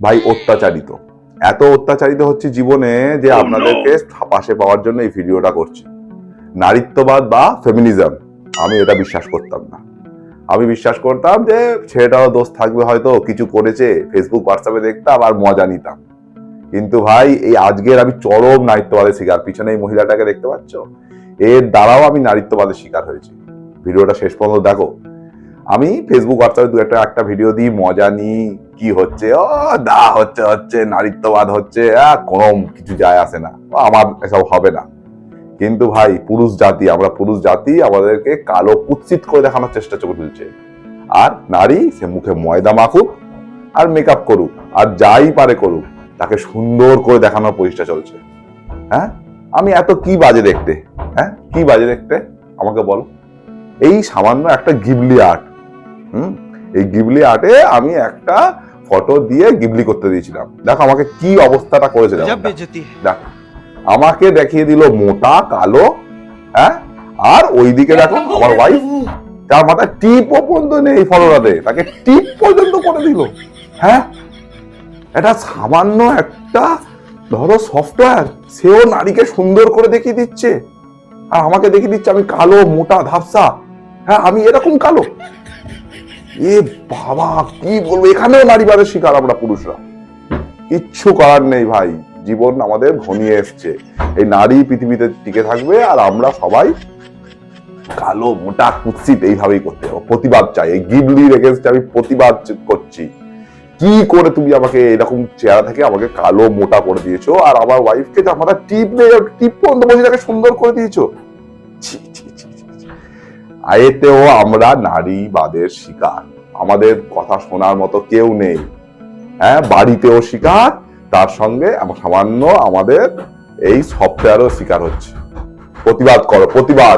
ভাই অত্যাচারিত। এত অত্যাচারিত হচ্ছে জীবনে যে Oh, আপনাদেরকে পাশে পাওয়ার জন্য এই ভিডিওটা করছি। নারীত্ববাদ বা ফেমিনিজম আমি এটা বিশ্বাস করতাম না। আমি বিশ্বাস করতাম যে ছেলেটারও দোষ থাকবে হয়তো কিছু করেছে ফেসবুক হোয়াটসঅ্যাপে দেখতাম আর মজা নিতাম। কিন্তু ভাই এই আজকের আমি চরম নারীত্ববাদের শিকার। পিছনে এই মহিলাটাকে দেখতে পাচ্ছ? এর দ্বারাও আমি নারীত্ববাদের শিকার হয়েছি। ভিডিওটা শেষ পর্যন্ত দেখো। আমি ফেসবুক হোয়াটসঅ্যাপে দু একটা একটা ভিডিও দিই, মজা নিই, কি হচ্ছে? ও, দা হচ্ছে হচ্ছে, নারীত্ববাদ হচ্ছে কোনো কিছু যায় আসে না। আমার এসব হবে না। কিন্তু ভাই, পুরুষ জাতি, আমরা পুরুষ জাতি, আমাদেরকে কালো কুৎসিত করে দেখানোর চেষ্টা তুলছে। আর নারী, সে মুখে ময়দা মাখুক আর মেকআপ করুক, আর যাই পারে করুক, তাকে সুন্দর করে দেখানোর প্রচেষ্টা চলছে। হ্যাঁ? আমি এত কি বাজে দেখতে? হ্যাঁ? কি বাজে দেখতে? আমাকে বলো। এই সামান্য একটা গিবলি আর্ট হুম? এই গিবলি আর্টে আমি একটা ফটো দিয়ে গিবলি করতে দিয়েছিলাম। দেখো আমাকে কি অবস্থাটা করেছে দেখ আমাকে দেখিয়ে দিল মোটা কালো হ্যাঁ? আর ওইদিকে দেখো আমার ওয়াইফ তার মাথায় টিপও পর্যন্ত নেই ফটোটাতে তাকে টিপ পর্যন্ত করে দিল। হ্যাঁ? এটা সামান্য একটা ধরো সফটওয়্যার সেও নারীকে সুন্দর করে দেখিয়ে দিচ্ছে। আর আমাকে দেখিয়ে দিচ্ছে আমি কালো মোটা ধাপসা। হ্যাঁ আমি এরকম কালো। এ বাবা, কি বলব? এখানেও নারীবাদের শিকার আমরা পুরুষরা। কিচ্ছু করার নেই ভাই। জীবন আমাদের ঘনিয়ে এসছে। এই নারী পৃথিবীতে টিকে থাকবে আর আমরা সবাই কালো, মোটা, কুৎসিত এইভাবেই করতে যাব। প্রতিবাদ চাই। এই গিবলির এগেনস্টে আমি প্রতিবাদ করছি। কি করে তুমি আমাকে এরকম চেহারা থেকে আমাকে কালো, মোটা করে দিয়েছ? আর আমার ওয়াইফকে যে আমার টিপ টিপ পর্যন্ত বসে তাকে সুন্দর করে দিয়েছ। আয়েতেও আমরা নারীবাদের শিকার। আমাদের কথা শোনার মতো কেউ নেই। হ্যাঁ বাড়িতেও শিকার, তার সঙ্গে সামান্য আমাদের এই সফটওয়্যারও শিকার হচ্ছে। প্রতিবাদ করো, প্রতিবাদ।